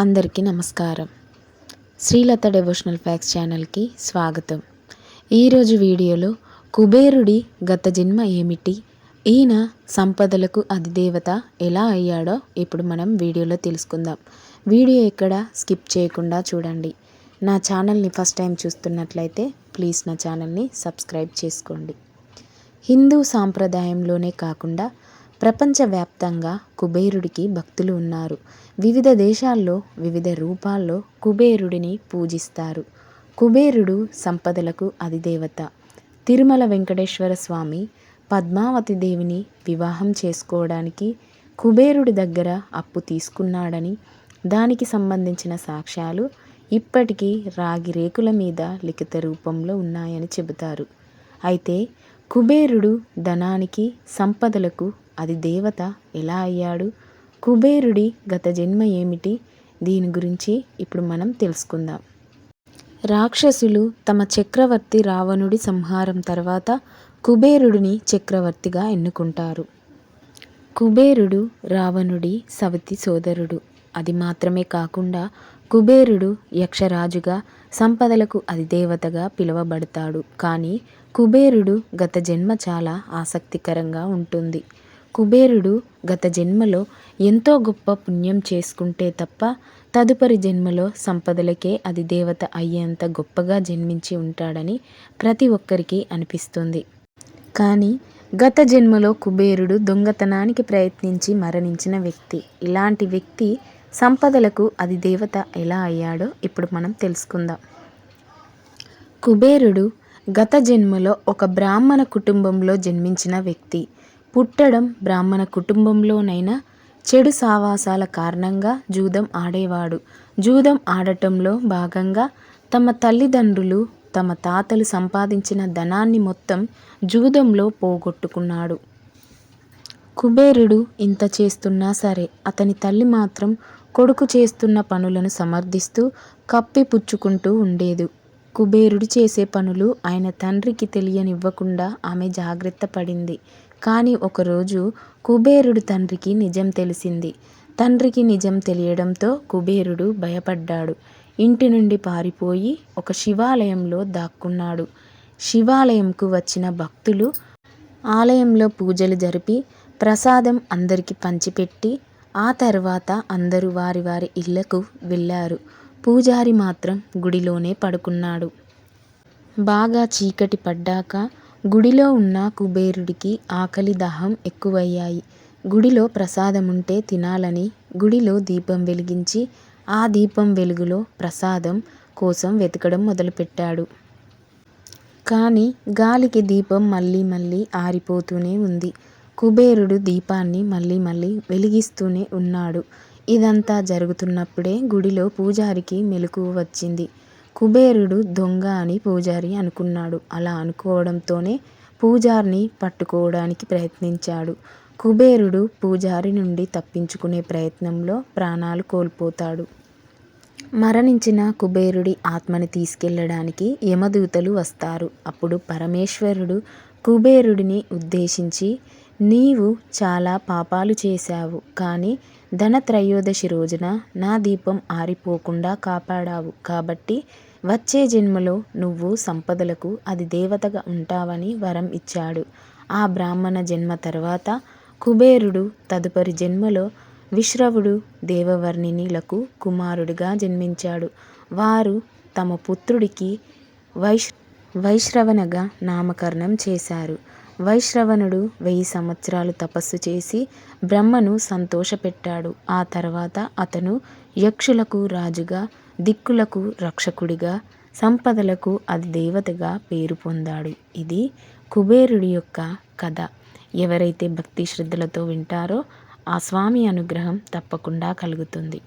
అందరికీ నమస్కారం. Srilatha devotional fax ఛానల్కి స్వాగతం. ఈరోజు వీడియోలో కుబేరుడి గత జన్మ ఏమిటి? ఈయన సంపదలకు అధిదేవత ఎలా అయ్యాడో ఇప్పుడు మనం వీడియోలో తెలుసుకుందాం. వీడియో ఎక్కడ స్కిప్ చేయకుండా చూడండి. నా ఛానల్ని ఫస్ట్ టైం చూస్తున్నట్లయితే ప్లీజ్ నా ఛానల్ని సబ్స్క్రైబ్ చేసుకోండి. హిందూ సాంప్రదాయంలోనే కాకుండా ప్రపంచవ్యాప్తంగా కుబేరుడికి భక్తులు ఉన్నారు. వివిధ దేశాల్లో వివిధ రూపాల్లో కుబేరుడిని పూజిస్తారు. కుబేరుడు సంపదలకు అధిదేవత. తిరుమల వెంకటేశ్వర స్వామి పద్మావతి దేవిని వివాహం చేసుకోవడానికి కుబేరుడి దగ్గర అప్పు తీసుకున్నాడని దానికి సంబంధించిన సాక్ష్యాలు ఇప్పటికీ రాగి రేకుల మీద లిఖిత రూపంలో ఉన్నాయని చెబుతారు. అయితే కుబేరుడు ధనానికి సంపదలకు అది దేవత ఎలా అయ్యాడు? కుబేరుడి గత జన్మ ఏమిటి? దీని గురించి ఇప్పుడు మనం తెలుసుకుందాం. రాక్షసులు తమ చక్రవర్తి రావణుడి సంహారం తర్వాత కుబేరుడిని చక్రవర్తిగా ఎన్నుకుంటారు. కుబేరుడు రావణుడి సవతి సోదరుడు. అది మాత్రమే కాకుండా కుబేరుడు యక్షరాజుగా సంపదలకు అధిదేవతగా పిలువబడతాడు. కానీ కుబేరుడు గత జన్మ చాలా ఆసక్తికరంగా ఉంటుంది. కుబేరుడు గత జన్మలో ఎంతో గొప్ప పుణ్యం చేసుకుంటే తప్ప తదుపరి జన్మలో సంపదలకే అది దేవత అయ్యేంత గొప్పగా జన్మించి ఉంటాడని ప్రతి ఒక్కరికి అనిపిస్తుంది. కానీ గత జన్మలో కుబేరుడు దొంగతనానికి ప్రయత్నించి మరణించిన వ్యక్తి. ఇలాంటి వ్యక్తి సంపదలకు అది దేవత ఎలా అయ్యాడో ఇప్పుడు మనం తెలుసుకుందాం. కుబేరుడు గత జన్మలో ఒక బ్రాహ్మణ కుటుంబంలో జన్మించిన వ్యక్తి. పుట్టడం బ్రాహ్మణ కుటుంబంలోనైనా చెడు సావాసాల కారణంగా జూదం ఆడేవాడు. జూదం ఆడటంలో భాగంగా తమ తల్లిదండ్రులు తమ తాతలు సంపాదించిన ధనాన్ని మొత్తం జూదంలో పోగొట్టుకున్నాడు. కుబేరుడు ఇంత చేస్తున్నా సరే అతని తల్లి మాత్రం కొడుకు చేస్తున్న పనులను సమర్థిస్తూ కప్పిపుచ్చుకుంటూ ఉండేది. కుబేరుడు చేసే పనులు ఆయన తండ్రికి తెలియనివ్వకుండా ఆమె జాగ్రత్త పడింది. కానీ ఒకరోజు కుబేరుడు తండ్రికి నిజం తెలిసింది. తండ్రికి నిజం తెలియడంతో కుబేరుడు భయపడ్డాడు. ఇంటి నుండి పారిపోయి ఒక శివాలయంలో దాక్కున్నాడు. శివాలయంకు వచ్చిన భక్తులు ఆలయంలో పూజలు జరిపి ప్రసాదం అందరికి పంచిపెట్టి ఆ తర్వాత అందరూ వారి వారి ఇళ్ళకు వెళ్ళారు. పూజారి మాత్రం గుడిలోనే పడుకున్నాడు. బాగా చీకటి పడ్డాక గుడిలో ఉన్న కుబేరుడికి ఆకలి దాహం ఎక్కువయ్యాయి. గుడిలో ప్రసాదం ఉంటే తినాలని గుడిలో దీపం వెలిగించి ఆ దీపం వెలుగులో ప్రసాదం కోసం వెతకడం మొదలుపెట్టాడు. కానీ గాలికి దీపం మళ్ళీ మళ్ళీ ఆరిపోతూనే ఉంది. కుబేరుడు దీపాన్ని మళ్ళీ మళ్ళీ వెలిగిస్తూనే ఉన్నాడు. ఇదంతా జరుగుతున్నప్పుడే గుడిలో పూజారికి మెలకువ వచ్చింది. కుబేరుడు దొంగ అని పూజారి అనుకున్నాడు. అలా అనుకోవడంతోనే పూజారిని పట్టుకోవడానికి ప్రయత్నించాడు. కుబేరుడు పూజారి నుండి తప్పించుకునే ప్రయత్నంలో ప్రాణాలు కోల్పోతాడు. మరణించిన కుబేరుడి ఆత్మని తీసుకెళ్ళడానికి యమదూతలు వస్తారు. అప్పుడు పరమేశ్వరుడు కుబేరుడిని ఉద్దేశించి నీవు చాలా పాపాలు చేశావు కానీ ధనత్రయోదశి రోజున నా దీపం ఆరిపోకుండా కాపాడావు కాబట్టి వచ్చే జన్మలో నువ్వు సంపదలకు అది దేవతగా ఉంటావని వరం ఇచ్చాడు. ఆ బ్రాహ్మణ జన్మ తర్వాత కుబేరుడు తదుపరి జన్మలో విశ్రవుడు దేవవర్ణినిలకు కుమారుడిగా జన్మించాడు. వారు తమ పుత్రుడికి వైశ్ వైశ్రవణగా నామకరణం చేశారు. వైశ్రవణుడు వెయ్యి సంవత్సరాలు తపస్సు చేసి బ్రహ్మను సంతోషపెట్టాడు. ఆ తర్వాత అతను యక్షులకు రాజుగా దిక్కులకు రక్షకుడిగా సంపదలకు అది దేవతగా పేరు పొందాడు. ఇది కుబేరుడి యొక్క కథ. ఎవరైతే భక్తి శ్రద్ధలతో వింటారో ఆ స్వామి అనుగ్రహం తప్పకుండా కలుగుతుంది.